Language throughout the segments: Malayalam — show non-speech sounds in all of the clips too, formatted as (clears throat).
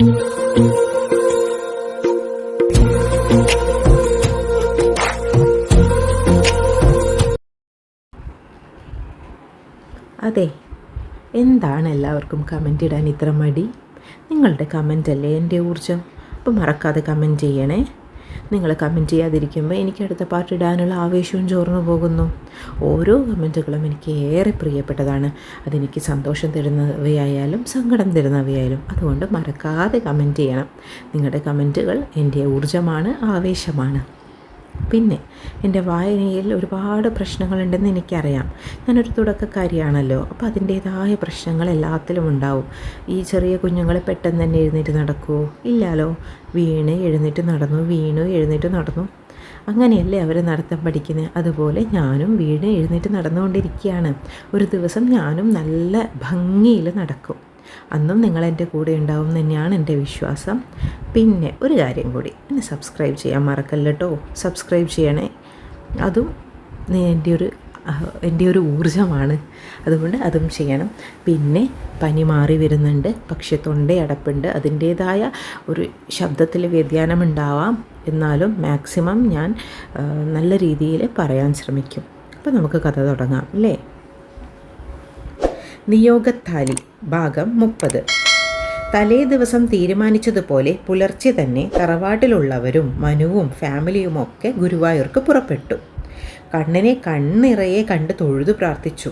അതെ എന്താണ് എല്ലാവർക്കും കമന്റ് ഇടാൻ ഇത്ര മടി? നിങ്ങളുടെ കമന്റ് അല്ലേ എന്റെ ഊർജം? അപ്പോൾ മറക്കാതെ കമന്റ് ചെയ്യണേ. നിങ്ങൾ കമന്റ് ചെയ്യാതിരിക്കുമ്പോൾ എനിക്ക് അടുത്ത പാട്ട് ഇടാനുള്ള ആവേശവും ചോർന്നു പോകുന്നു. ഓരോ കമന്റുകളും എനിക്ക് ഏറെ പ്രിയപ്പെട്ടതാണ്. അതെനിക്ക് സന്തോഷം തരുന്നവയായാലും സങ്കടം തരുന്നവയായാലും അതുകൊണ്ട് മറക്കാതെ കമന്റ് ചെയ്യണം. നിങ്ങളുടെ കമന്റുകൾ എന്റെ ഊർജമാണ് ആവേശമാണ്. പിന്നെ എന്റെ വായനയിൽ ഒരുപാട് പ്രശ്നങ്ങളുണ്ടെന്ന് എനിക്കറിയാം. ഞാനൊരു തുടക്കക്കാരിയാണല്ലോ. അപ്പോൾ അതിന്റേതായ പ്രശ്നങ്ങൾ എല്ലാത്തിലും ഉണ്ടാവും. ഈ ചെറിയ കുഞ്ഞുങ്ങളെ പെട്ടെന്ന് തന്നെ എഴുന്നേറ്റ് നടക്കുമോ ഇല്ലല്ലോ വീണ് എഴുന്നേറ്റ് നടന്നു വീണു എഴുന്നേറ്റ് നടന്നു. അങ്ങനെയല്ലേ അവരെ നടത്തം പഠിക്കുന്നത് അതുപോലെ ഞാനും വീണ് എഴുന്നേറ്റ് നടന്നുകൊണ്ടിരിക്കുകയാണ്. ഒരു ദിവസം ഞാനും നല്ല ഭംഗിയിൽ നടക്കും. അന്നും നിങ്ങൾ എന്റെ കൂടെ ഉണ്ടാവും തന്നെയാണ് എന്റെ വിശ്വാസം. പിന്നെ ഒരു കാര്യം കൂടി എന്നെ സബ്സ്ക്രൈബ് ചെയ്യാൻ മറക്കല്ല കേട്ടോ സബ്സ്ക്രൈബ് ചെയ്യണേ. അതും എന്റെ ഒരു എന്റെ ഒരു ഊർജമാണ്. അതുകൊണ്ട് അതും ചെയ്യണം. പിന്നെ പനി മാറി വരുന്നുണ്ട്. പക്ഷെ തൊണ്ടയടപ്പുണ്ട് അതിന്റേതായ ഒരു ശബ്ദത്തിൽ വ്യതിയാനം ഉണ്ടാവാം. എന്നാലും മാക്സിമം ഞാൻ നല്ല രീതിയിൽ പറയാൻ ശ്രമിക്കും. അപ്പോൾ നമുക്ക് കഥ തുടങ്ങാം അല്ലേ? നിയോഗത്താലി ഭാഗം മുപ്പത്. തലേ ദിവസം തീരുമാനിച്ചതുപോലെ പുലർച്ചെ തന്നെ തറവാട്ടിലുള്ളവരും മനുവും ഫാമിലിയുമൊക്കെ ഗുരുവായൂർക്ക് പുറപ്പെട്ടു. കണ്ണനെ കണ്ണിറയെ കണ്ട് തൊഴുതു പ്രാർത്ഥിച്ചു.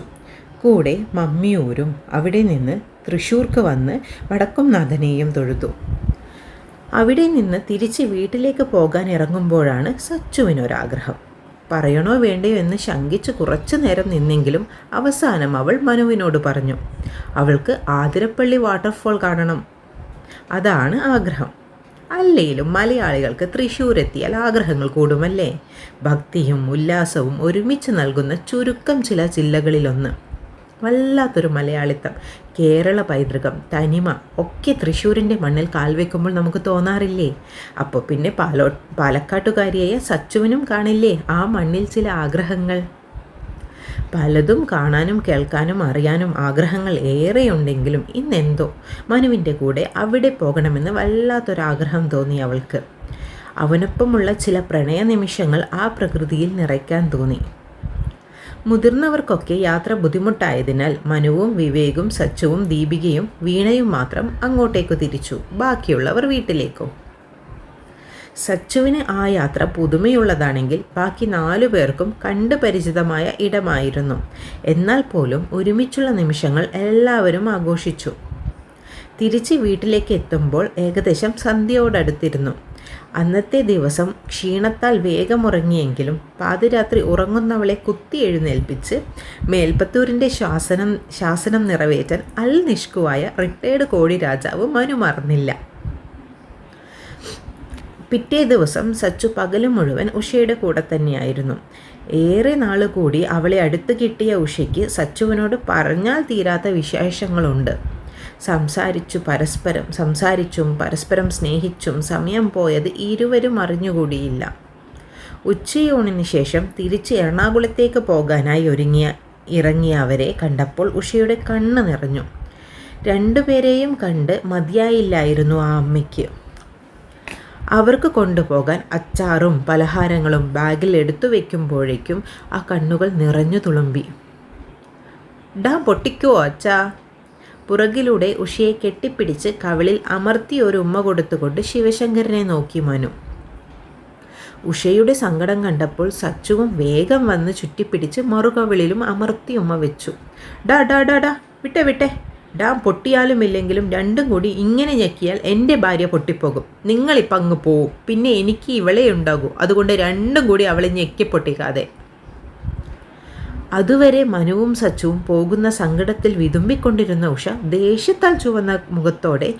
കൂടെ മമ്മിയൂരും അവിടെ നിന്ന് തൃശ്ശൂർക്ക് വന്ന് വടക്കുംനാഥനെയും തൊഴുതു. അവിടെ നിന്ന് തിരിച്ച് വീട്ടിലേക്ക് പോകാൻ ഇറങ്ങുമ്പോഴാണ് സച്ചുവിനൊരാഗ്രഹം. പറയണോ വേണ്ടയോ എന്ന് ശങ്കിച്ച് കുറച്ചു നേരം നിന്നെങ്കിലും അവസാനം അവൾ മനുവിനോട് പറഞ്ഞു അവൾക്ക് ആതിരപ്പള്ളി വാട്ടർഫോൾ കാണണം. അതാണ് ആഗ്രഹം. അല്ലേലും മലയാളികൾക്ക് തൃശ്ശൂരെത്തിയാൽ ആഗ്രഹങ്ങൾ കൂടുമല്ലേ? ഭക്തിയും ഉല്ലാസവും ഒരുമിച്ച് നൽകുന്ന ചുരുക്കം ചില ജില്ലകളിലൊന്ന്. വല്ലാത്തൊരു മലയാളിത്തം. കേരള പൈതൃകം തനിമ ഒക്കെ തൃശ്ശൂരിന്റെ മണ്ണിൽ കാൽവെക്കുമ്പോൾ നമുക്ക് തോന്നാറില്ലേ? അപ്പോൾ പിന്നെ പാലോ പാലക്കാട്ടുകാരിയായ സച്ചുവിനും കാണില്ലേ ആ മണ്ണിൽ ചില ആഗ്രഹങ്ങൾ? പലതും കാണാനും കേൾക്കാനും അറിയാനും ആഗ്രഹങ്ങൾ ഏറെയുണ്ടെങ്കിലും ഇന്നെന്തോ മനുവിന്റെ കൂടെ അവിടെ പോകണമെന്ന് വല്ലാത്തൊരാഗ്രഹം തോന്നി അവൾക്ക്. അവനൊപ്പമുള്ള ചില പ്രണയ നിമിഷങ്ങൾ ആ പ്രകൃതിയിൽ നിറയ്ക്കാൻ തോന്നി. മുതിർന്നവർക്കൊക്കെ യാത്ര ബുദ്ധിമുട്ടായതിനാൽ മനുവും വിവേകും സച്ചുവും ദീപികയും വീണയും മാത്രം അങ്ങോട്ടേക്ക് തിരിച്ചു. ബാക്കിയുള്ളവർ വീട്ടിലേക്കും. സച്ചുവിന് ആ യാത്ര പുതുമയുള്ളതാണെങ്കിൽ ബാക്കി നാലു പേർക്കും കണ്ട് പരിചിതമായ ഇടമായിരുന്നു. എന്നാൽ പോലും ഒരുമിച്ചുള്ള നിമിഷങ്ങൾ എല്ലാവരും ആഘോഷിച്ചു. തിരിച്ച് വീട്ടിലേക്ക് എത്തുമ്പോൾ ഏകദേശം സന്ധ്യയോടടുത്തിരുന്നു. അന്നത്തെ ദിവസം ക്ഷീണത്താൽ വേഗമുറങ്ങിയെങ്കിലും പാതിരാത്രി ഉറങ്ങുന്നവളെ കുത്തി എഴുന്നേൽപ്പിച്ച് മേൽപ്പത്തൂരിന്റെ ശാസനം ശാസനം നിറവേറ്റാൻ അൽ നിഷ്കുവായ റിട്ടയർഡ് കോഴി രാജാവ് മനു മറന്നില്ല. പിറ്റേ ദിവസം സച്ചു പകലും മുഴുവൻ ഉഷയുടെ കൂടെ തന്നെയായിരുന്നു. ഏറെ നാൾ കൂടി അവളെ അടുത്ത് കിട്ടിയ ഉഷയ്ക്ക് സച്ചുവിനോട് പറഞ്ഞാൽ തീരാത്ത വിശേഷങ്ങളുണ്ട്. സംസാരിച്ചു പരസ്പരം സംസാരിച്ചും പരസ്പരം സ്നേഹിച്ചും സമയം പോയത് ഇരുവരും അറിഞ്ഞുകൂടിയില്ല. ഉച്ചയൂണിന് ശേഷം തിരിച്ച് എറണാകുളത്തേക്ക് പോകാനായി ഒരുങ്ങിയ ഇറങ്ങിയ അവരെ കണ്ടപ്പോൾ ഉഷയുടെ കണ്ണ് നിറഞ്ഞു. രണ്ടുപേരെയും കണ്ട് മതിയായില്ലായിരുന്നു ആ അമ്മയ്ക്ക്. അവർക്ക് കൊണ്ടുപോകാൻ അച്ചാറും പലഹാരങ്ങളും ബാഗിൽ എടുത്തു വയ്ക്കുമ്പോഴേക്കും ആ കണ്ണുകൾ നിറഞ്ഞു തുളുമ്പി. ഡാ പൊട്ടിക്കോ അച്ഛാ പുറകിലൂടെ ഉഷയെ കെട്ടിപ്പിടിച്ച് കവിളിൽ അമർത്തി ഒരു ഉമ്മ കൊടുത്തുകൊണ്ട് ശിവശങ്കരനെ നോക്കി മനു. ഉഷയുടെ സങ്കടം കണ്ടപ്പോൾ സച്ചുവും വേഗം വന്ന് ചുറ്റിപ്പിടിച്ച് മറുകവിളിലും അമർത്തി ഉമ്മ വെച്ചു. ഡാ ഡാ ഡാ ഡാ വിട്ടെ വിട്ടെ. ഡാ പൊട്ടിയാലും ഇല്ലെങ്കിലും രണ്ടും കൂടി ഇങ്ങനെ ഞെക്കിയാൽ എന്റെ ഭാര്യ പൊട്ടിപ്പോകും. നിങ്ങളിപ്പം അങ്ങ് പോവും. പിന്നെ എനിക്ക് ഇവളെ ഉണ്ടാകൂ. അതുകൊണ്ട് രണ്ടും കൂടി അവളെ ഞെക്കി പൊട്ടിക്കാതെ അതുവരെ മനുവും സച്ചുവും പോകുന്ന സങ്കടത്തിൽ വിതുമ്പിക്കൊണ്ടിരുന്ന ഉഷ ദേഷ്യത്താൽ ചുവന്ന മുഖത്തോടെ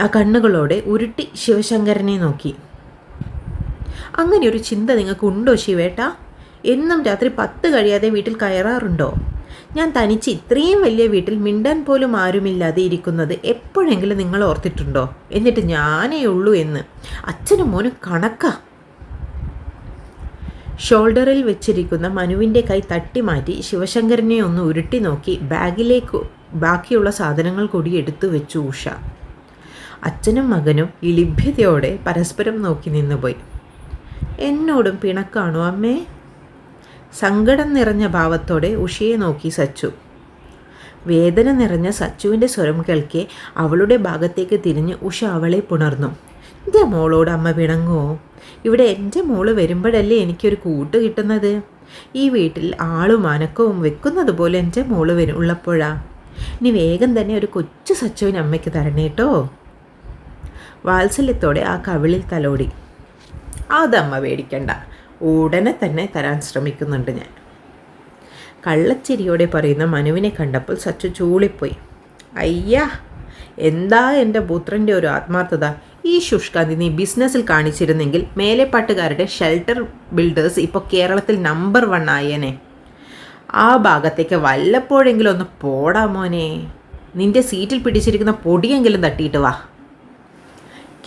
ആ കണ്ണുകളോടെ ഉരുട്ടി ശിവശങ്കരനെ നോക്കി. അങ്ങനെ ഒരു ചിന്ത നിങ്ങൾക്ക് ഉണ്ടോ ശിവേട്ട? എന്നും രാത്രി പത്ത് കഴിയാതെ വീട്ടിൽ കയറാറുണ്ടോ? ഞാൻ തനിച്ച് ഇത്രയും വലിയ വീട്ടിൽ മിണ്ടാൻ പോലും ആരുമില്ലാതെ ഇരിക്കുന്നത് എപ്പോഴെങ്കിലും നിങ്ങൾ ഓർത്തിട്ടുണ്ടോ? എന്നിട്ട് ഞാനേ ഉള്ളൂ എന്ന്. അച്ഛനും മോനും കണക്കാ. ഷോൾഡറിൽ വെച്ചിരിക്കുന്ന മനുവിന്റെ കൈ തട്ടി മാറ്റി ശിവശങ്കരനെ ഒന്ന് ഉരുട്ടി നോക്കി ബാഗിലേക്ക് ബാക്കിയുള്ള സാധനങ്ങൾ കൂടി എടുത്തു വെച്ചു ഉഷ. അച്ഛനും മകനും ഇളിഭ്യതയോടെ പരസ്പരം നോക്കി നിന്നുപോയി. എന്നോടും പിണക്കാണോ അമ്മേ? സങ്കടം നിറഞ്ഞ ഭാവത്തോടെ ഉഷയെ നോക്കി സച്ചു. വേദന നിറഞ്ഞ സച്ചുവിന്റെ സ്വരം കേൾക്കെ അവളുടെ ഭാഗത്തേക്ക് തിരിഞ്ഞ് ഉഷ അവളെ പുണർന്നു. ഇതേ മോളോട് അമ്മ പിണങ്ങുമോ ഇവിടെ എന്റെ മോൾ വരുമ്പോഴല്ലേ എനിക്കൊരു കൂട്ട് കിട്ടുന്നത്? ഈ വീട്ടിൽ ആളും അനക്കവും വെക്കുന്നത് പോലെ എന്റെ മോൾ വരും ഉള്ളപ്പോഴാ. ഇനി വേഗം തന്നെ ഒരു കൊച്ചു സച്ചുവിന് അമ്മയ്ക്ക് തരണേട്ടോ വാത്സല്യത്തോടെ ആ കവിളിൽ തലോടി. അതമ്മ പേടിക്കണ്ട. ഉടനെ തന്നെ തരാൻ ശ്രമിക്കുന്നുണ്ട് ഞാൻ. കള്ളച്ചിരിയോടെ പറയുന്ന മനുവിനെ കണ്ടപ്പോൾ സച്ചു ചൂളിപ്പോയി. അയ്യാ എന്താ എന്റെ പുത്രന്റെ ഒരു ആത്മാർത്ഥത? ഈ ശുഷ്കാന്തി നീ ബിസിനസ്സിൽ കാണിച്ചിരുന്നെങ്കിൽ മേലെപ്പാട്ടുകാരുടെ ഷെൽട്ടർ ബിൽഡേഴ്സ് ഇപ്പോൾ കേരളത്തിൽ നമ്പർ വൺ ആയേനെ. ആ ഭാഗത്തേക്ക് വല്ലപ്പോഴെങ്കിലും ഒന്ന് പോടാ മോനെ. നിന്റെ സീറ്റിൽ പിടിച്ചിരിക്കുന്ന പൊടിയെങ്കിലും തട്ടിയിട്ട് വാ.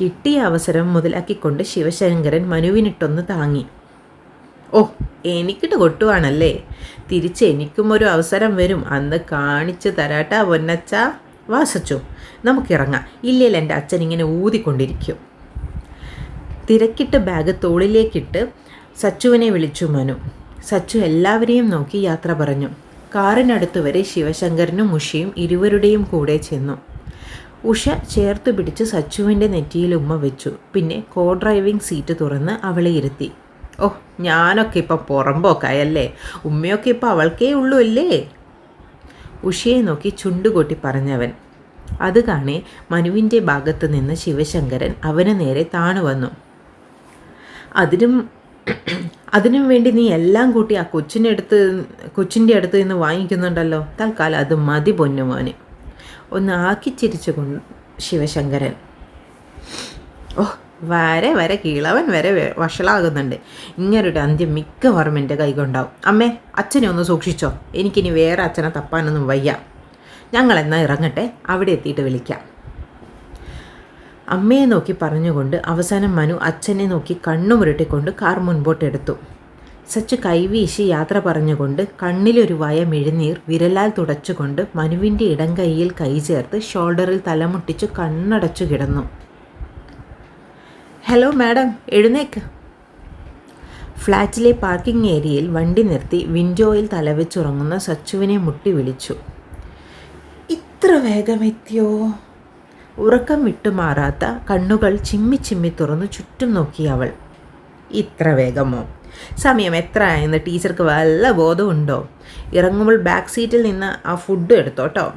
കിട്ടിയ അവസരം മുതലാക്കിക്കൊണ്ട് ശിവശങ്കരൻ മനുവിനിട്ടൊന്ന് താങ്ങി. ഓ എനിക്കിട്ട് കൊട്ടുവാണല്ലേ? തിരിച്ച് എനിക്കും ഒരു അവസരം വരും. അന്ന് കാണിച്ചു തരാട്ടാ പൊന്നച്ച. വാസച്ചു നമുക്കിറങ്ങാം. ഇല്ലേൽ എന്റെ അച്ഛൻ ഇങ്ങനെ ഊതിക്കൊണ്ടിരിക്കും. തിരക്കിട്ട് ബാഗ് തോളിലേക്കിട്ട് സച്ചുവിനെ വിളിച്ചു മനു. സച്ചു എല്ലാവരെയും നോക്കി യാത്ര പറഞ്ഞു. കാറിനടുത്ത് വരെ ശിവശങ്കരനും ഉഷയും ഇരുവരുടെയും കൂടെ ചെന്നു. ഉഷ ചേർത്ത് പിടിച്ച് സച്ചുവിന്റെ നെറ്റിയിൽ ഉമ്മ വെച്ചു. പിന്നെ കോ ഡ്രൈവിംഗ് സീറ്റ് തുറന്ന് അവളെ ഇരുത്തി. ഓ ഞാനൊക്കെ ഇപ്പം പുറമ്പോക്കായല്ലേ? ഉമ്മയൊക്കെ ഇപ്പം അവൾക്കേ ഉള്ളൂ അല്ലേ? ഉഷയെ നോക്കി ചുണ്ടുകൊട്ടി പറഞ്ഞവൻ. അത് കാണെ മനുവിന്റെ ഭാഗത്ത് നിന്ന് ശിവശങ്കരൻ അവന് നേരെ താണു വന്നു. അതിനും (clears throat) അതിനും വേണ്ടി നീ എല്ലാം കൂട്ടി ആ കൊച്ചിന്റെ അടുത്ത് കൊച്ചിന്റെ അടുത്ത് നിന്ന് വാങ്ങിക്കുന്നുണ്ടല്ലോ. തൽക്കാലം അത് മതി പൊന്നുമോന് ഒന്ന് ആക്കി ചിരിച്ചുകൊണ്ട് ശിവശങ്കരൻ. ഓ വരെ വരെ കിളവൻ വരെ വഷളാകുന്നുണ്ട്. ഇങ്ങനൊരു അന്ത്യം മിക്കവാറും എന്റെ കൈകൊണ്ടാവും. അമ്മേ അച്ഛനെ ഒന്ന് സൂക്ഷിച്ചോ. എനിക്കിനി വേറെ അച്ഛനെ തപ്പാനൊന്നും വയ്യ. ഞങ്ങൾ എന്നാൽ ഇറങ്ങട്ടെ? അവിടെ എത്തിയിട്ട് വിളിക്കാം. അമ്മയെ നോക്കി പറഞ്ഞുകൊണ്ട് അവസാനം മനു അച്ഛനെ നോക്കി കണ്ണുമുരട്ടിക്കൊണ്ട് കാർ മുൻപോട്ടെടുത്തു. സച്ച് കൈവീശി യാത്ര പറഞ്ഞുകൊണ്ട് കണ്ണിലൊരു വയ മിഴുനീർ വിരലാൽ തുടച്ചുകൊണ്ട് മനുവിന്റെ ഇടം കൈയിൽ കൈ ചേർത്ത് ഷോൾഡറിൽ തലമുട്ടിച്ച് കണ്ണടച്ചു കിടന്നു. ഹലോ മാഡം എഴുന്നേക്ക്. ഫ്ലാറ്റിലെ പാർക്കിംഗ് ഏരിയയിൽ വണ്ടി നിർത്തി വിൻഡോയിൽ തലവെച്ചുറങ്ങുന്ന സച്ചുവിനെ മുട്ടി വിളിച്ചു. ഇത്ര വേഗമെത്തിയോ? ഉറക്കം വിട്ടുമാറാത്ത കണ്ണുകൾ ചിമ്മി ചിമ്മി തുറന്നു ചുറ്റും നോക്കി അവൾ. ഇത്ര വേഗമോ? സമയം എത്ര ആയെന്ന് ടീച്ചർക്ക് വല്ല ബോധമുണ്ടോ ഇറങ്ങുമ്പോൾ ബാക്ക് സീറ്റിൽ നിന്ന് ആ ഫുഡ് എടുത്തോട്ടോ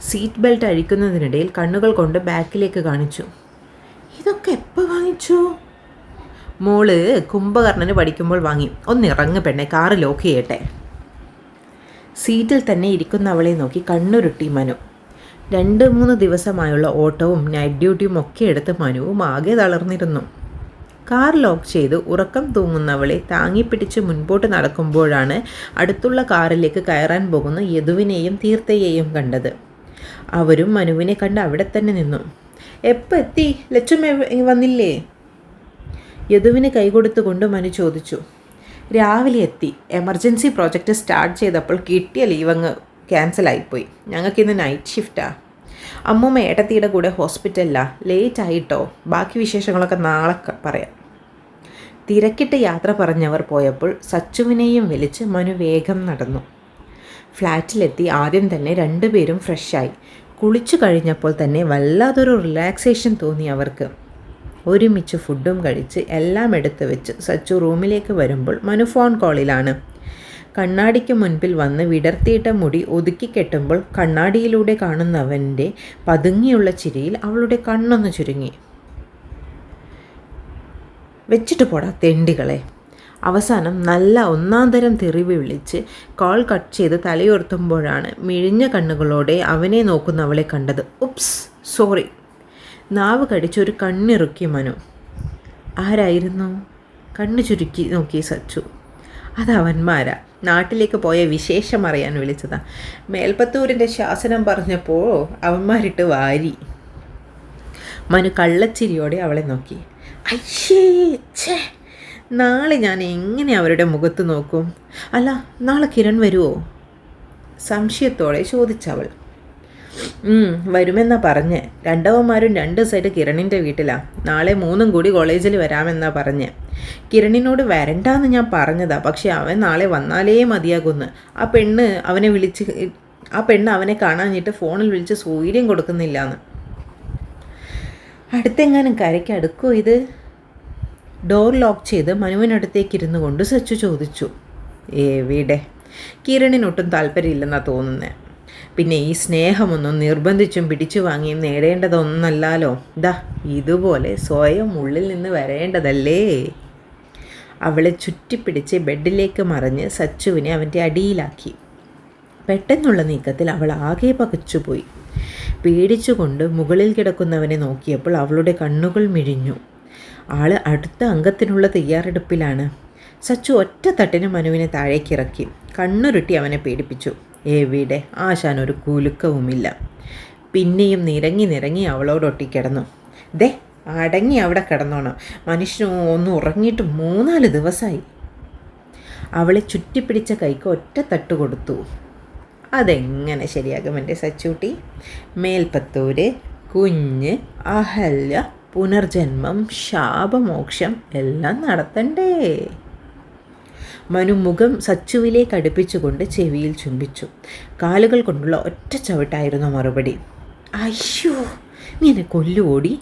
സീറ്റ് ബെൽറ്റ് അഴിക്കുന്നതിനിടയിൽ കണ്ണുകൾ കൊണ്ട് ബാക്കിലേക്ക് കാണിച്ചു. ഇതൊക്കെ എപ്പോൾ വാങ്ങിച്ചു? മോൾ കുംഭകർണന് പഠിക്കുമ്പോൾ വാങ്ങി. ഒന്നിറങ്ങ് പെണ്ണെ കാറ് ലോക്ക് ചെയ്യട്ടെ. സീറ്റിൽ തന്നെ ഇരിക്കുന്ന അവളെ നോക്കി കണ്ണുരുട്ടി മനു. രണ്ട് മൂന്ന് ദിവസമായുള്ള ഓട്ടവും നൈറ്റ് ഡ്യൂട്ടിയും ഒക്കെ എടുത്ത് മനുവും ആകെ തളർന്നിരുന്നു. കാർ ലോക്ക് ചെയ്ത് ഉറക്കം തൂങ്ങുന്നവളെ താങ്ങിപ്പിടിച്ച് മുൻപോട്ട് നടക്കുമ്പോഴാണ് അടുത്തുള്ള കാറിലേക്ക് കയറാൻ പോകുന്ന യദുവിനെയും തീർത്ഥയെയും കണ്ടത്. അവരും മനുവിനെ കണ്ട് അവിടെ തന്നെ നിന്നു. എപ്പോൾ എത്തി? ലച്ചുമ്മ വന്നില്ലേ? യദുവിന് കൈകൊടുത്തുകൊണ്ട് മനു ചോദിച്ചു. രാവിലെ എത്തി. എമർജൻസി പ്രോജക്റ്റ് സ്റ്റാർട്ട് ചെയ്തപ്പോൾ കിട്ടിയ ലീവ് അങ്ങ് ക്യാൻസലായിപ്പോയി ഞങ്ങൾക്കിന്ന് നൈറ്റ് ഷിഫ്റ്റാണ് അമ്മൂമ്മ ഏട്ടത്തിയുടെ കൂടെ ഹോസ്പിറ്റലിലാണ് ലേറ്റ് ആയിട്ടോ? ബാക്കി വിശേഷങ്ങളൊക്കെ നാളെ പറയാം. തിരക്കിട്ട് യാത്ര പറഞ്ഞവർ പോയപ്പോൾ സച്ചുവിനെയും വിളിച്ച് മനു വേഗം നടന്നു. ഫ്ലാറ്റിലെത്തി. ആദ്യം തന്നെ രണ്ടുപേരും ഫ്രഷായി കുളിച്ചു കഴിഞ്ഞപ്പോൾ തന്നെ വല്ലാതൊരു റിലാക്സേഷൻ തോന്നി അവർക്ക്. ഒരുമിച്ച് ഫുഡും കഴിച്ച് എല്ലാം എടുത്തു വെച്ച് സച്ചു റൂമിലേക്ക് വരുമ്പോൾ മനു ഫോൺ കോളിലാണ്. കണ്ണാടിക്ക് മുൻപിൽ വന്ന് വിടർത്തിയിട്ട മുടി ഒതുക്കി കെട്ടുമ്പോൾ കണ്ണാടിയിലൂടെ കാണുന്നവന്റെ പതുങ്ങിയുള്ള ചിരിയിൽ അവളുടെ കണ്ണൊന്ന് ചുരുങ്ങി. വെച്ചിട്ട് പോടാ തെണ്ടികളെ. അവസാനം നല്ല ഒന്നാം തരം തെറിവ് വിളിച്ച് കോൾ കട്ട് ചെയ്ത് തലയുയർത്തുമ്പോഴാണ് മിഴിഞ്ഞ കണ്ണുകളോടെ അവനെ നോക്കുന്നവളെ കണ്ടത്. Oops sorry. നാവ് കടിച്ചൊരു കണ്ണിറുക്കി മനു. ആരായിരുന്നു? കണ്ണു ചുരുക്കി നോക്കി സച്ചു. അത് അവന്മാരാ. നാട്ടിലേക്ക് പോയ വിശേഷം അറിയാൻ വിളിച്ചതാ. മേൽപ്പത്തൂരിന്റെ ശാസനം പറഞ്ഞപ്പോൾ അവന്മാരിട്ട് വാരി. മനു കള്ളച്ചിരിയോടെ അവളെ നോക്കി. അയ്യേ നാളെ ഞാൻ എങ്ങനെ അവരുടെ മുഖത്ത് നോക്കും? അല്ല നാളെ കിരൺ വരുമോ സംശയത്തോടെ ചോദിച്ചവൾ. വരുമെന്നാ പറഞ്ഞ്. രണ്ടവന്മാരും രണ്ട് സൈഡ് കിരണിന്റെ വീട്ടിലാണ് നാളെ മൂന്നും കൂടി കോളേജിൽ വരാമെന്നാ പറഞ്ഞ്. കിരണിനോട് വരണ്ടാന്ന് ഞാൻ പറഞ്ഞതാ പക്ഷെ അവൻ നാളെ വന്നാലേ മതിയാകുന്നു. ആ പെണ്ണ് അവനെ വിളിച്ച് ആ പെണ്ണ് അവനെ കാണാഞ്ഞിട്ട് ഫോണിൽ വിളിച്ച് സൂര്യം കൊടുക്കുന്നില്ല എന്ന് അടുത്തെങ്ങാനും കരയ്ക്ക് അടുക്കോ ഇത്? ഡോർ ലോക്ക് ചെയ്ത് മനുവിനടുത്തേക്ക് ഇരുന്നു കൊണ്ട് സച്ചു ചോദിച്ചു. ഏവിടെ കിരണിനൊട്ടും താല്പര്യമില്ലെന്നാണ് തോന്നുന്നത് പിന്നെ ഈ സ്നേഹമൊന്നും നിർബന്ധിച്ചും പിടിച്ചു വാങ്ങിയും നേടേണ്ടതൊന്നല്ലാലോ ദാ ഇതുപോലെ സ്വയം ഉള്ളിൽ നിന്ന് വരേണ്ടതല്ലേ? അവളെ ചുറ്റിപ്പിടിച്ച് ബെഡിലേക്ക് മറിഞ്ഞ് സച്ചുവിനെ അവന്റെ അടിയിലാക്കി. പെട്ടെന്നുള്ള നീക്കത്തിൽ അവൾ ആകെ പകച്ചുപോയി. പേടിച്ചുകൊണ്ട് മുകളിൽ കിടക്കുന്നവനെ നോക്കിയപ്പോൾ അവളുടെ കണ്ണുകൾ മിഴിഞ്ഞു. ആൾ അടുത്ത അംഗത്തിനുള്ള തയ്യാറെടുപ്പിലാണ്. സച്ചു ഒറ്റ തട്ടിന് മനുവിനെ താഴേക്കിറക്കി. കണ്ണുരുട്ടി അവനെ പേടിപ്പിച്ചു. എവിടെ ആശാൻ ഒരു കുലുക്കവുമില്ല. പിന്നെയും നിരങ്ങി നിരങ്ങി അവളോടൊട്ടിക്കിടന്നു ദേ അടങ്ങി അവിടെ കിടന്നോണം? മനുഷ്യന് ഒന്ന് ഉറങ്ങിയിട്ട് മൂന്നാൽ ദിവസമായി അവളെ ചുറ്റിപ്പിടിച്ച കൈക്ക് ഒറ്റ തട്ട് കൊടുത്തു. അതെങ്ങനെ ശരിയാകും എന്റെ സച്ചൂട്ടി? മേൽപ്പത്തൂര് കുഞ്ഞ് അഹല്യ പുനർജന്മം ശാപമോക്ഷം എല്ലാം നടത്തണ്ടേ? മനു മുഖം സച്ചുവിലേക്ക് അടുപ്പിച്ചുകൊണ്ട് ചെവിയിൽ ചുംബിച്ചു. കാലുകൾ കൊണ്ടുള്ള ഒറ്റ ചവിട്ടായിരുന്നു മറുപടി. അയ്യോ നീ എന്നെ കൊല്ലുകൂടി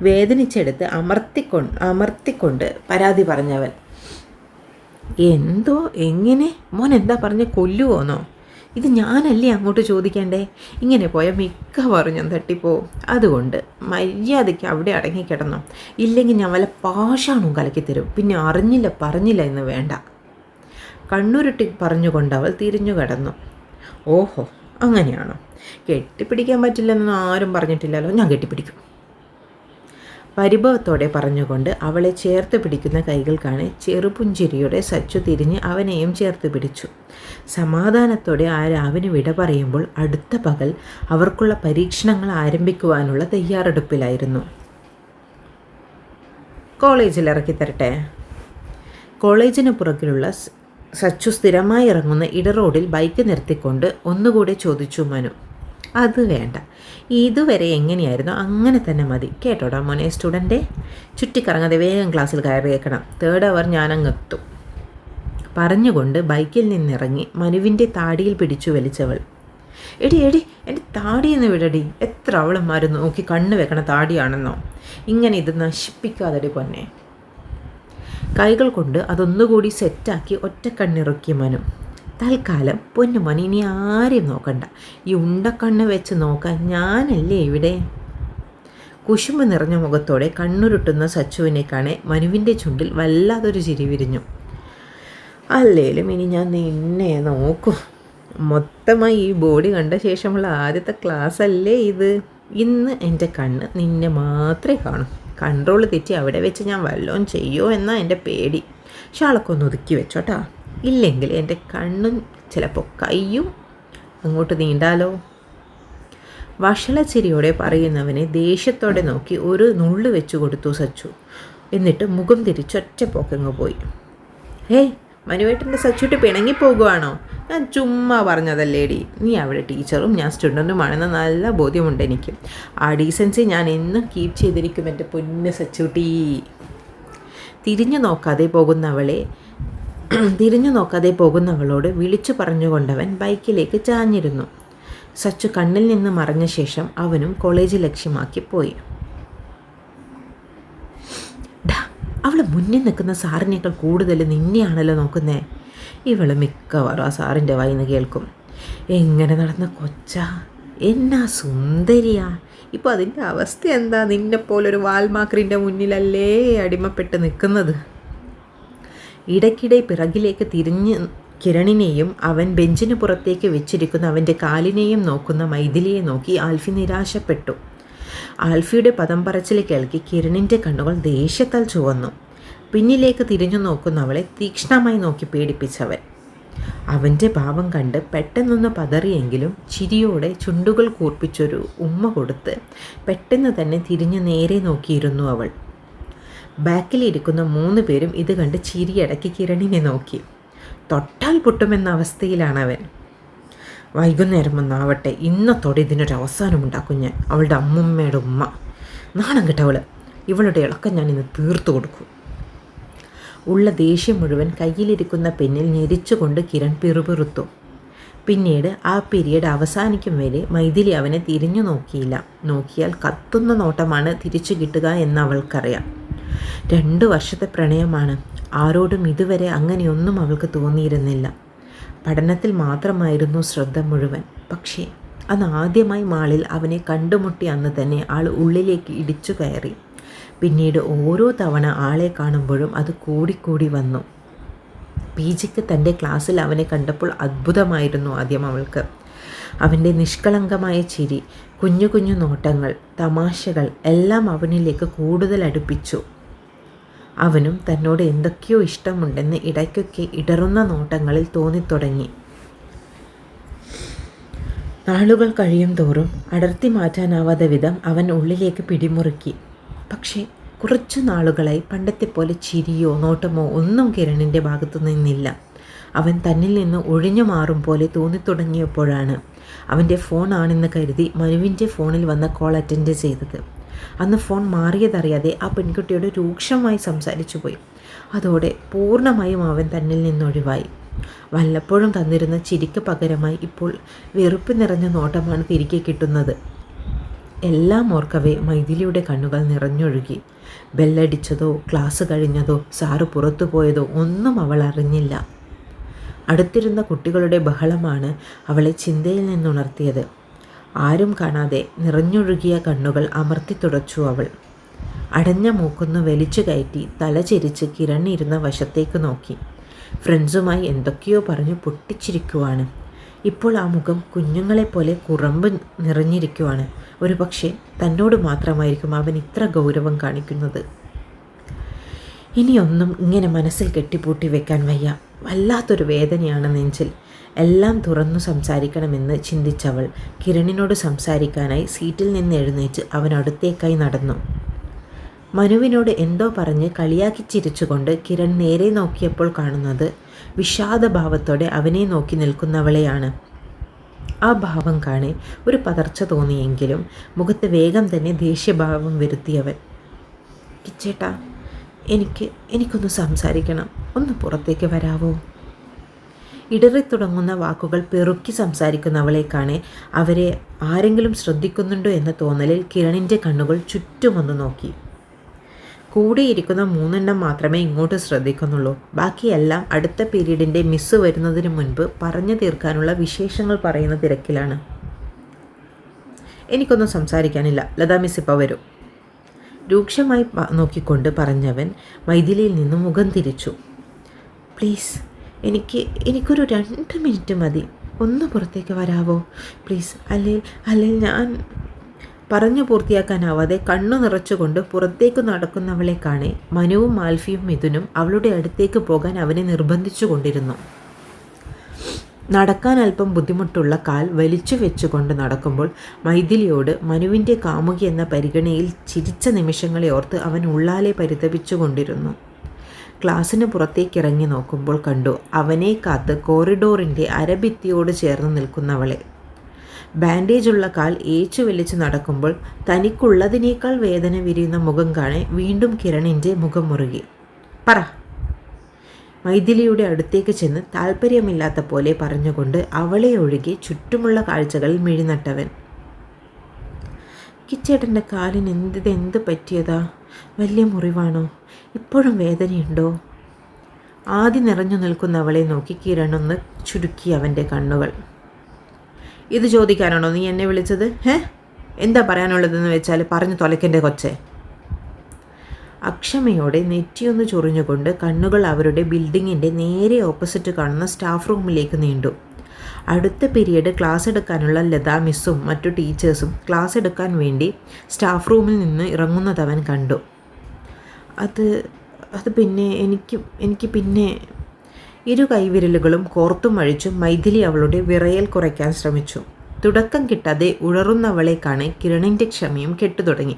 വേദനിച്ചെടുത്ത് അമർത്തിക്കൊണ്ട് അമർത്തിക്കൊണ്ട് പരാതി പറഞ്ഞവൻ. എന്തോ എങ്ങനെ? മോൻ എന്താ പറഞ്ഞ കൊല്ലുവോന്നോ? ഇത് ഞാനല്ലേ അങ്ങോട്ട് ചോദിക്കണ്ടേ? ഇങ്ങനെ പോയാൽ മിക്കവാറും ഞാൻ തട്ടിപ്പോവും. അതുകൊണ്ട് മര്യാദയ്ക്ക് അവിടെ അടങ്ങിക്കിടന്നു. ഇല്ലെങ്കിൽ ഞാൻ വല്ല പാഷാണും കലക്കി തരും പിന്നെ അറിഞ്ഞില്ല പറഞ്ഞില്ല എന്ന് വേണ്ട. കണ്ണുരുട്ടി പറഞ്ഞുകൊണ്ട് അവൾ തിരിഞ്ഞു കിടന്നു. ഓഹോ അങ്ങനെയാണോ? കെട്ടിപ്പിടിക്കാൻ പറ്റില്ലെന്ന് ആരും പറഞ്ഞിട്ടില്ലല്ലോ. ഞാൻ കെട്ടിപ്പിടിക്കും. പരിഭവത്തോടെ പറഞ്ഞുകൊണ്ട് അവളെ ചേർത്ത് പിടിക്കുന്ന കൈകൾ കാണെ ചെറുപുഞ്ചിരിയുടെ സച്ചു തിരിഞ്ഞ് അവനെയും ചേർത്ത് പിടിച്ചു. സമാധാനത്തോടെ ആ രാവിന് വിട പറയുമ്പോൾ അടുത്ത പകൽ അവർക്കുള്ള പരീക്ഷണങ്ങൾ ആരംഭിക്കുവാനുള്ള തയ്യാറെടുപ്പിലായിരുന്നു. കോളേജിൽ ഇറക്കി തരട്ടെ കോളേജിന് പുറകിലുള്ള സച്ചു സ്ഥിരമായി ഇറങ്ങുന്ന ഇടറോഡിൽ ബൈക്ക് നിർത്തിക്കൊണ്ട് ഒന്നുകൂടെ ചോദിച്ചു മനു. അത് വേണ്ട. ഇതുവരെ എങ്ങനെയായിരുന്നു? അങ്ങനെ തന്നെ മതി. കേട്ടോടാ മോനെ സ്റ്റുഡന്റേ ചുറ്റിക്കറങ്ങാതെ വേഗം ക്ലാസ്സിൽ കയറിയേക്കണം. തേർഡ് അവർ ഞാനങ്ങെത്തും പറഞ്ഞുകൊണ്ട് ബൈക്കിൽ നിന്നിറങ്ങി മനുവിന്റെ താടിയിൽ പിടിച്ചു വലിച്ചവൾ. എടി എടി എന്റെ താടിയെന്ന് വിടടി. എത്ര അവളന്മാർ നോക്കി കണ്ണ് വെക്കണ താടിയാണെന്നോ. ഇങ്ങനെ ഇത് നശിപ്പിക്കാതെടി പൊന്നെ. കൈകൾ കൊണ്ട് അതൊന്നുകൂടി സെറ്റാക്കി ഒറ്റ കണ്ണിറുക്കി മനു. തൽക്കാലം പൊന്നുമോനെ ഇനി ആരെയും നോക്കണ്ട. ഈ ഉണ്ടക്കണ്ണ് വെച്ച് നോക്കാൻ ഞാനല്ലേ ഇവിടെ? കുശുമ്പ് നിറഞ്ഞ മുഖത്തോടെ കണ്ണുരുട്ടുന്ന സച്ചുവിനെ കാണെ മനുവിന്റെ ചുണ്ടിൽ വല്ലാതൊരു ചിരി വിരിഞ്ഞു. അല്ലേലും ഇനി ഞാൻ നിന്നെ നോക്കും. മൊത്തമായി ഈ ബോഡി കണ്ട ശേഷമുള്ള ആദ്യത്തെ ക്ലാസ് അല്ലേ ഇത്? ഇന്ന് എന്റെ കണ്ണ് നിന്നെ മാത്രമേ കാണൂ. കൺട്രോൾ തെറ്റി അവിടെ വെച്ച് ഞാൻ വല്ലതും ചെയ്യോ എന്നാണ് എന്റെ പേടി. ഷാളൊക്കെ ഒന്ന് ഒതുക്കി വെച്ചോട്ടാ. ഇല്ലെങ്കിൽ എന്റെ കണ്ണും ചിലപ്പോൾ കയ്യും അങ്ങോട്ട് നീണ്ടാലോ? വഷളച്ചിരിയോടെ പറയുന്നവനെ ദേഷ്യത്തോടെ നോക്കി ഒരു നുള്ളു വെച്ചു കൊടുത്തു സച്ചു. എന്നിട്ട് മുഖം തിരിച്ചൊറ്റ പോക്കങ്ങ് പോയി. ഹേയ് മനുവേട്ടന്റെ സച്ചുട്ട് പിണങ്ങിപ്പോകുവാണോ ഞാൻ ചുമ്മാ പറഞ്ഞതല്ലേടി. നീ അവിടെ ടീച്ചറും ഞാൻ സ്റ്റുഡന്റുമാണെന്ന് നല്ല ബോധ്യമുണ്ട് എനിക്ക്. ആ ഡീസൻസി ഞാൻ എന്നും കീപ്പ് ചെയ്തിരിക്കും എന്റെ പൊന്ന് സച്ചുട്ടി. തിരിഞ്ഞു നോക്കാതെ പോകുന്നവളെ (clears throat) തിരിഞ്ഞു നോക്കാതെ പോകുന്നവളോട് വിളിച്ചു പറഞ്ഞുകൊണ്ടവൻ ബൈക്കിലേക്ക് ചാഞ്ഞിരുന്നു. സച്ചു കണ്ണിൽ നിന്ന് മറഞ്ഞ ശേഷം അവനും കോളേജ് ലക്ഷ്യമാക്കി പോയി. അവൾ മുന്നിൽ നിൽക്കുന്ന സാറിനേക്കാൾ കൂടുതൽ നിന്നെയാണല്ലോ നോക്കുന്നേ? ഇവൾ മിക്കവാറും ആ സാറിന്റെ വായിന്ന് കേൾക്കും. എങ്ങനെ നടന്ന കൊച്ച? എന്നാ സുന്ദരിയാ. ഇപ്പോൾ അതിന്റെ അവസ്ഥ എന്താ? നിന്നെപ്പോലൊരു വാൽമാക്രിന്റെ മുന്നിലല്ലേ അടിമപ്പെട്ട് നിൽക്കുന്നത്? ഇടയ്ക്കിടെ പിറകിലേക്ക് തിരിഞ്ഞ് കിരണിനെയും അവൻ ബെഞ്ചിന് പുറത്തേക്ക് വെച്ചിരിക്കുന്ന അവന്റെ കാലിനെയും നോക്കുന്ന മൈഥിലിയെ നോക്കി ആൽഫി നിരാശപ്പെട്ടു. ആൽഫിയുടെ പദം പറച്ചിൽ കേൾക്കി കിരണിന്റെ കണ്ണുകൾ ദേഷ്യത്താൽ ചുവന്നു. പിന്നിലേക്ക് തിരിഞ്ഞു നോക്കുന്നവളെ തീക്ഷ്ണമായി നോക്കി പേടിപ്പിച്ചവൻ. അവന്റെ ഭാവം കണ്ട് പെട്ടെന്നൊന്ന് പതറിയെങ്കിലും ചിരിയോടെ ചുണ്ടുകൾ കൂർപ്പിച്ചൊരു ഉമ്മ കൊടുത്ത് പെട്ടെന്ന് തന്നെ തിരിഞ്ഞു നേരെ നോക്കിയിരുന്നു അവൾ. ബാക്കിലിരിക്കുന്ന മൂന്ന് പേരും ഇത് കണ്ട് ചിരിയടക്കി കിരണിനെ നോക്കി. തൊട്ടാൽ പൊട്ടുമെന്ന അവസ്ഥയിലാണ് അവൻ. വൈകുന്നേരം വന്നാവട്ടെ ഇന്നത്തോടെ ഇതിനൊരു അവസാനം ഉണ്ടാക്കും ഞാൻ അവളുടെ അമ്മുമ്മയുടെ ഉമ്മ. നാണം കെട്ടവൾ ഇവളുടെ ഇളക്കം ഞാൻ ഇന്ന് തീർത്തു കൊടുക്കും. ഉള്ള ദേഷ്യം മുഴുവൻ കയ്യിലിരിക്കുന്ന പെന്നിൽ ഞെരിച്ചുകൊണ്ട് കിരൺ പിറുപിറുത്തു. പിന്നീട് ആ പീരീഡ് അവസാനിക്കും വരെ മൈഥിലി അവനെ തിരിഞ്ഞു നോക്കിയില്ല. നോക്കിയാൽ കത്തുന്ന നോട്ടമാണ് തിരിച്ചു കിട്ടുക എന്ന് അവൾക്കറിയാം. രണ്ടു വർഷത്തെ പ്രണയമാണ്. ആരോടും ഇതുവരെ അങ്ങനെയൊന്നും അവൾക്ക് തോന്നിയിരുന്നില്ല. പഠനത്തിൽ മാത്രമായിരുന്നു ശ്രദ്ധ മുഴുവൻ. പക്ഷേ അന്ന് ആദ്യമായി മാളിൽ അവനെ കണ്ടുമുട്ടി അന്ന് തന്നെ ആൾ ഉള്ളിലേക്ക് ഇടിച്ചു കയറി. പിന്നീട് ഓരോ തവണ ആളെ കാണുമ്പോഴും അത് കൂടിക്കൂടി വന്നു. പി ജിക്ക് തന്റെ ക്ലാസ്സിൽ അവനെ കണ്ടപ്പോൾ അത്ഭുതമായിരുന്നു ആദ്യം അവൾക്ക്. അവന്റെ നിഷ്കളങ്കമായ ചിരി കുഞ്ഞു കുഞ്ഞു നോട്ടങ്ങൾ തമാശകൾ എല്ലാം അവനിലേക്ക് കൂടുതൽ അടുപ്പിച്ചു. അവനും തന്നോട് എന്തൊക്കെയോ ഇഷ്ടമുണ്ടെന്ന് ഇടയ്ക്കൊക്കെ ഇടറുന്ന നോട്ടങ്ങളിൽ തോന്നിത്തുടങ്ങി. നാളുകൾ കഴിയും തോറും അടർത്തി മാറ്റാനാവാത്ത വിധം അവൻ ഉള്ളിലേക്ക് പിടിമുറുക്കി. പക്ഷേ കുറച്ചു നാളുകളായി പണ്ടത്തെ പോലെ ചിരിയോ നോട്ടമോ ഒന്നും കിരണിന്റെ ഭാഗത്തു നിന്നില്ല. അവൻ തന്നിൽ നിന്ന് ഒഴിഞ്ഞു മാറും പോലെ തോന്നിത്തുടങ്ങിയപ്പോഴാണ് അവന്റെ ഫോണാണെന്ന് കരുതി മനുവിന്റെ ഫോണിൽ വന്ന കോൾ അറ്റൻഡ് ചെയ്തത്. അന്ന് ഫോൺ മാറിയതറിയാതെ ആ പെൺകുട്ടിയോട് രൂക്ഷമായി സംസാരിച്ചു പോയി. അതോടെ പൂർണമായും അവൻ തന്നിൽ നിന്നൊഴിവായി വല്ലപ്പോഴും തന്നിരുന്ന ചിരിക്ക് പകരമായി ഇപ്പോൾ വെറുപ്പ് നിറഞ്ഞ നോട്ടമാണ് തിരികെ കിട്ടുന്നത്. എല്ലാം ഓർക്കവേ മൈഥിലിയുടെ കണ്ണുകൾ നിറഞ്ഞൊഴുകി. ബെല്ലടിച്ചതോ ക്ലാസ് കഴിഞ്ഞതോ സാറ് പുറത്തു പോയതോ ഒന്നും അവൾ അറിഞ്ഞില്ല. അടുത്തിരുന്ന കുട്ടികളുടെ ബഹളമാണ് അവളെ ചിന്തയിൽ നിന്നുണർത്തിയത്. ആരും കാണാതെ നിറഞ്ഞൊഴുകിയ കണ്ണുകൾ അമർത്തി തുടച്ചു അവൾ. അടഞ്ഞ മൂക്കൊന്ന് വലിച്ചു കയറ്റി തല ചെരിച്ച് ഇരുന്ന വശത്തേക്ക് നോക്കി. ഫ്രണ്ട്സുമായി എന്തൊക്കെയോ പറഞ്ഞു പൊട്ടിച്ചിരിക്കുവാണ്. ഇപ്പോൾ ആ മുഖം കുഞ്ഞുങ്ങളെപ്പോലെ കുറമ്പ് നിറഞ്ഞിരിക്കുവാണ്. ഒരു പക്ഷേ തന്നോട് മാത്രമായിരിക്കും അവൻ ഇത്ര ഗൗരവം കാണിക്കുന്നത്. ഇനിയൊന്നും ഇങ്ങനെ മനസ്സിൽ കെട്ടിപ്പൂട്ടി വെക്കാൻ വയ്യ. വല്ലാത്തൊരു വേദനയാണ് നെഞ്ചിൽ. എല്ലാം തുറന്നു സംസാരിക്കണമെന്ന് ചിന്തിച്ചവൾ കിരണിനോട് സംസാരിക്കാനായി സീറ്റിൽ നിന്ന് എഴുന്നേറ്റ് അവനടുത്തേക്കായി നടന്നു. മനുവിനോട് എന്തോ പറഞ്ഞ് കളിയാക്കി ചിരിച്ചുകൊണ്ട് കിരൺ നേരെ നോക്കിയപ്പോൾ കാണുന്നത് വിഷാദഭാവത്തോടെ അവനെ നോക്കി നിൽക്കുന്നവളെയാണ്. ആ ഭാവം കാണെ ഒരു പതർച്ച തോന്നിയെങ്കിലും മുഖത്ത് വേഗം തന്നെ ദേഷ്യഭാവം വരുത്തിയവൻ. കിച്ചേട്ടാ എനിക്ക് എനിക്കൊന്ന് സംസാരിക്കണം. ഒന്ന് പുറത്തേക്ക് വരാവോ? ഇടറിത്തുടങ്ങുന്ന വാക്കുകൾ പെറുക്കി സംസാരിക്കുന്നവളേക്കാണ് അവരെ ആരെങ്കിലും ശ്രദ്ധിക്കുന്നുണ്ടോ എന്ന തോന്നലിൽ കിരണിന്റെ കണ്ണുകൾ ചുറ്റുമൊന്ന് നോക്കി. കൂടെയിരിക്കുന്ന മൂന്നെണ്ണം മാത്രമേ ഇങ്ങോട്ട് ശ്രദ്ധിക്കുന്നുള്ളൂ. ബാക്കിയെല്ലാം അടുത്ത പീരീഡിന്റെ മിസ് വരുന്നതിന് മുൻപ് പറഞ്ഞു തീർക്കാനുള്ള വിശേഷങ്ങൾ പറയുന്ന തിരക്കിലാണ്. എനിക്കൊന്നും സംസാരിക്കാനില്ല. ലതാ മിസ് ഇപ്പോൾ വരും. രൂക്ഷമായി നോക്കിക്കൊണ്ട് പറഞ്ഞവൻ മൈഥിലിയിൽ നിന്ന് മുഖം തിരിച്ചു. പ്ലീസ് എനിക്ക് എനിക്കൊരു രണ്ട് മിനിറ്റ് മതി. ഒന്ന് പുറത്തേക്ക് വരാവോ? പ്ലീസ് അല്ലെങ്കിൽ അല്ലെങ്കിൽ ഞാൻ പറഞ്ഞു പൂർത്തിയാക്കാനാവാതെ കണ്ണു നിറച്ചുകൊണ്ട് പുറത്തേക്ക് നടക്കുന്നവളെ കാണെ. മനുവും മാൽഫിയും മിഥുനും അവളുടെ അടുത്തേക്ക് പോകാൻ അവനെ നിർബന്ധിച്ചു കൊണ്ടിരുന്നു നടക്കാൻ അല്പം ബുദ്ധിമുട്ടുള്ള കാൽ വലിച്ചു വെച്ചുകൊണ്ട് നടക്കുമ്പോൾ മൈഥിലിയോട് മനുവിന്റെ കാമുകി എന്ന പരിഗണയിൽ ചിരിച്ച നിമിഷങ്ങളെ ഓർത്ത് അവൻ ഉള്ളാലെ പരിതപിച്ചുകൊണ്ടിരുന്നു. ക്ലാസ്സിന് പുറത്തേക്ക് ഇറങ്ങി നോക്കുമ്പോൾ കണ്ടു അവനെ കാത്ത് കോറിഡോറിന്റെ അരഭിത്തിയോട് ചേർന്ന് നിൽക്കുന്നവളെ. ബാൻഡേജുള്ള കാൽ ഏച്ചു വലിച്ച് നടക്കുമ്പോൾ തനിക്കുള്ളതിനേക്കാൾ വേദന വിരിയുന്ന മുഖം കാണെ വീണ്ടും കിരണിന്റെ മുഖം മുറുകി. പറ. മൈഥിലിയുടെ അടുത്തേക്ക് ചെന്ന് താല്പര്യമില്ലാത്ത പോലെ പറഞ്ഞുകൊണ്ട് അവളെ ഒഴുകി ചുറ്റുമുള്ള കാഴ്ചകളിൽ മിഴിനട്ടവൻ. കിച്ചേട്ടന്റെ കാലിന് എന്ത് എന്ത് പറ്റിയതാ? വലിയ മുറിവാണോ? ഇപ്പോഴും വേദനയുണ്ടോ? ആദ്യം നിറഞ്ഞു നിൽക്കുന്ന അവളെ നോക്കി കിരണൊന്ന് ചുരുക്കി അവന്റെ കണ്ണുകൾ. ഇത് ചോദിക്കാനാണോ നീ എന്നെ വിളിച്ചത്? ഹേ? എന്താ പറയാനുള്ളതെന്ന് വെച്ചാൽ പറഞ്ഞു തൊലയ്ക്കന്റെ കൊച്ചേ. അക്ഷമയോടെ നെറ്റിയൊന്ന് ചൊറിഞ്ഞുകൊണ്ട് കണ്ണുകൾ അവരുടെ ബിൽഡിങ്ങിന്റെ നേരെ ഓപ്പോസിറ്റ് കാണുന്ന സ്റ്റാഫ് റൂമിലേക്ക് നീണ്ടു. അടുത്ത പീരീഡ് ക്ലാസ് എടുക്കാനുള്ള ലതാ മിസ്സും മറ്റു ടീച്ചേഴ്സും ക്ലാസ് എടുക്കാൻ വേണ്ടി സ്റ്റാഫ് റൂമിൽ നിന്ന് ഇറങ്ങുന്നത് അവൻ കണ്ടു. അത് അത് പിന്നെ എനിക്ക് എനിക്ക് പിന്നെ ഇരു കൈവിരലുകളും കോർത്തും അഴിച്ചും മൈഥിലി അവളുടെ വിറയൽ കുറയ്ക്കാൻ ശ്രമിച്ചു. തുടക്കം കിട്ടാതെ ഉഴറുന്നവളെ കാണെ കിരണിന്റെ ക്ഷമയും കെട്ടു തുടങ്ങി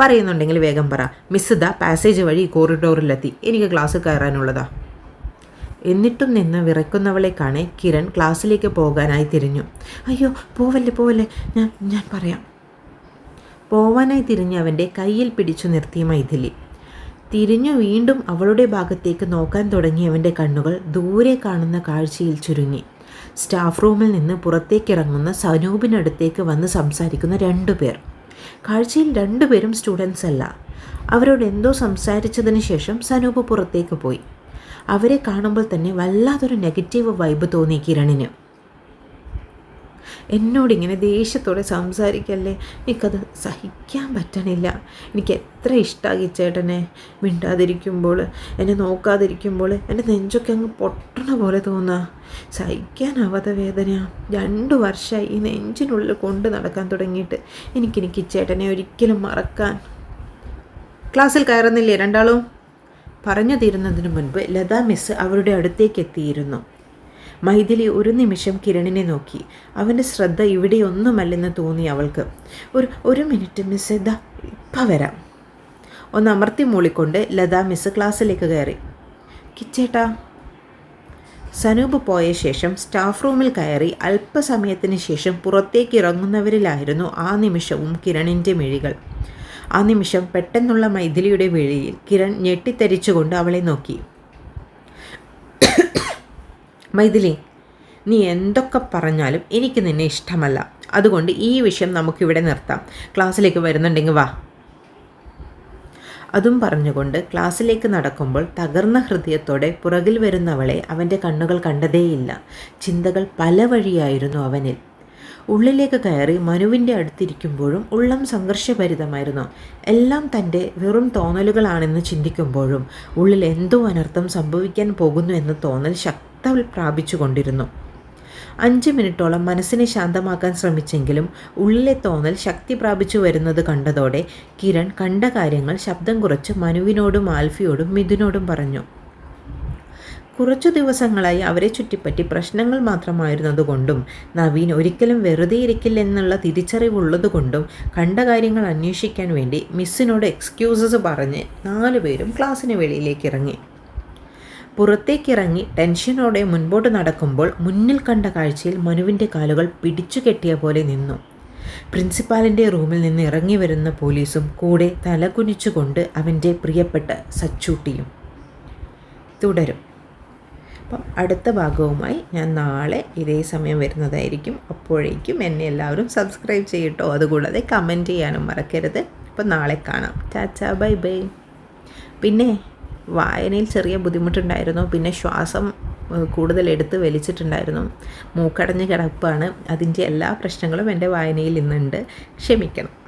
പറയുന്നുണ്ടെങ്കിൽ വേഗം പറ മിസ് ദ പാസേജ് വഴി കോറിഡോറിലെത്തി എനിക്ക് ക്ലാസ് കയറാനുള്ളതാ. എന്നിട്ടും നിന്ന് വിറയ്ക്കുന്നവളെ കാണെ കിരൺ ക്ലാസ്സിലേക്ക് പോകാനായി തിരിഞ്ഞു. അയ്യോ പോവല്ലേ പോവല്ലേ ഞാൻ ഞാൻ പറയാം. പോവാനായി തിരിഞ്ഞ് അവന്റെ കയ്യിൽ പിടിച്ചു നിർത്തിയ മൈഥിലി. തിരിഞ്ഞു വീണ്ടും അവളുടെ ഭാഗത്തേക്ക് നോക്കാൻ തുടങ്ങിയവന്റെ കണ്ണുകൾ ദൂരെ കാണുന്ന കാഴ്ചയിൽ ചുരുങ്ങി. സ്റ്റാഫ് റൂമിൽ നിന്ന് പുറത്തേക്കിറങ്ങുന്ന സനൂപിനടുത്തേക്ക് വന്ന് സംസാരിക്കുന്ന രണ്ടുപേർ കാഴ്ചയിൽ രണ്ടുപേരും സ്റ്റുഡൻസ് അല്ല. അവരോട് എന്തോ സംസാരിച്ചതിന് ശേഷം സനൂപ് പുറത്തേക്ക് പോയി. അവരെ കാണുമ്പോൾ തന്നെ വല്ലാതൊരു നെഗറ്റീവ് വൈബ് തോന്നി കിരണിന്. എന്നോടിങ്ങനെ ദേഷ്യത്തോടെ സംസാരിക്കല്ലേ? എനിക്കത് സഹിക്കാൻ പറ്റണില്ല. എനിക്ക് എത്ര ഇഷ്ടമാക്കി ചേട്ടനെ മിണ്ടാതിരിക്കുമ്പോൾ എന്നെ നോക്കാതിരിക്കുമ്പോൾ എന്റെ നെഞ്ചൊക്കെ അങ്ങ് പൊട്ടണ പോലെ തോന്നുക സഹിക്കാനാവാത്ത വേദന രണ്ട് വർഷമായി ഈ നെഞ്ചിനുള്ളിൽ കൊണ്ട് നടക്കാൻ തുടങ്ങിയിട്ട് എനിക്കെനിക്ക് ചേട്ടനെ ഒരിക്കലും മറക്കാൻ. ക്ലാസ്സിൽ കയറുന്നില്ലേ രണ്ടാളും? പറഞ്ഞു തീരുന്നതിന് മുൻപ് ലതാ മിസ് അവരുടെ അടുത്തേക്ക് എത്തിയിരുന്നു മൈഥിലി ഒരു നിമിഷം കിരണിനെ നോക്കി. അവന്റെ ശ്രദ്ധ ഇവിടെയൊന്നുമല്ലെന്ന് തോന്നി അവൾക്ക്. ഒരു ഒരു മിനിറ്റ് മിസ് ഇതാ ഇപ്പം വരാം. ഒന്ന് അമർത്തി മൂളിക്കൊണ്ട് ലതാ മിസ് ക്ലാസ്സിലേക്ക് കയറി. കിച്ചേട്ടാ. സനൂപ് പോയ ശേഷം സ്റ്റാഫ് റൂമിൽ കയറി അല്പസമയത്തിന് ശേഷം പുറത്തേക്ക് ഇറങ്ങുന്നവരിലായിരുന്നു ആ നിമിഷവും കിരണിന്റെ മിഴികൾ. ആ നിമിഷം പെട്ടെന്നുള്ള മൈഥിലിയുടെ വിഴിയിൽ കിരൺ ഞെട്ടിത്തരിച്ചുകൊണ്ട് അവളെ നോക്കി. മൈഥിലി നീ എന്തൊക്കെ പറഞ്ഞാലും എനിക്ക് നിന്നെ ഇഷ്ടമല്ല. അതുകൊണ്ട് ഈ വിഷയം നമുക്കിവിടെ നിർത്താം. ക്ലാസ്സിലേക്ക് വരുന്നുണ്ടെങ്കിൽ വാ. അതും പറഞ്ഞുകൊണ്ട് ക്ലാസ്സിലേക്ക് നടക്കുമ്പോൾ തകർന്ന ഹൃദയത്തോടെ പുറകിൽ വരുന്നവളെ അവന്റെ കണ്ണുകൾ കണ്ടതേയില്ല. ചിന്തകൾ പല വഴിയായിരുന്നു അവനിൽ. ഉള്ളിലേക്ക് കയറി മനുവിന്റെ അടുത്തിരിക്കുമ്പോഴും ഉള്ളം സംഘർഷഭരിതമായിരുന്നു. എല്ലാം തന്റെ വെറും തോന്നലുകളാണെന്ന് ചിന്തിക്കുമ്പോഴും ഉള്ളിൽ എന്തോ അനർത്ഥം സംഭവിക്കാൻ പോകുന്നു എന്ന തോന്നൽ ശക്ത പ്രാപിച്ചുകൊണ്ടിരുന്നു. അഞ്ച് മിനിറ്റോളം മനസ്സിനെ ശാന്തമാക്കാൻ ശ്രമിച്ചെങ്കിലും ഉള്ളിലെ തോന്നൽ ശക്തി പ്രാപിച്ചു വരുന്നത് കണ്ടതോടെ കിരൺ കണ്ട കാര്യങ്ങൾ ശബ്ദം കുറച്ച് മനുവിനോടും ആൽഫിയോടും മിഥുനോടും പറഞ്ഞു. കുറച്ചു ദിവസങ്ങളായി അവരെ ചുറ്റിപ്പറ്റി പ്രശ്നങ്ങൾ മാത്രമായിരുന്നതുകൊണ്ടും നവീൻ ഒരിക്കലും വെറുതെ ഇരിക്കില്ലെന്നുള്ള തിരിച്ചറിവുള്ളതുകൊണ്ടും കണ്ട കാര്യങ്ങൾ അന്വേഷിക്കാൻ വേണ്ടി മിസ്സിനോട് എക്സ്ക്യൂസസ് പറഞ്ഞ് നാലുപേരും ക്ലാസ്സിന് വെളിയിലേക്ക് ഇറങ്ങി പുറത്തേക്കിറങ്ങി ടെൻഷനോടെ മുൻപോട്ട് നടക്കുമ്പോൾ മുന്നിൽ കണ്ട കാഴ്ചയിൽ മനുവിന്റെ കാലുകൾ പിടിച്ചു കെട്ടിയ പോലെ നിന്നു. പ്രിൻസിപ്പാലിന്റെ റൂമിൽ നിന്ന് ഇറങ്ങി വരുന്ന പോലീസും കൂടെ തലകുനിച്ചുകൊണ്ട് അവന്റെ പ്രിയപ്പെട്ട സച്ചൂട്ടിയും. തുടരും. അപ്പം അടുത്ത ഭാഗവുമായി ഞാൻ നാളെ ഇതേ സമയം വരുന്നതായിരിക്കും. അപ്പോഴേക്കും എന്നെ എല്ലാവരും സബ്സ്ക്രൈബ് ചെയ്യട്ടോ. അതുകൂടാതെ കമന്റ് ചെയ്യാനും മറക്കരുത്. അപ്പം നാളെ കാണാം. ചാച്ചാ ബൈ ബൈ. പിന്നെ വായനയിൽ ചെറിയ ബുദ്ധിമുട്ടുണ്ടായിരുന്നു. പിന്നെ ശ്വാസം കൂടുതൽ എടുത്ത് വലിച്ചിട്ടുണ്ടായിരുന്നു. മൂക്കടഞ്ഞ് കിടപ്പാണ്. അതിന്റെ എല്ലാ പ്രശ്നങ്ങളും എന്റെ വായനയിൽ ഇന്നുണ്ട്. ക്ഷമിക്കണം.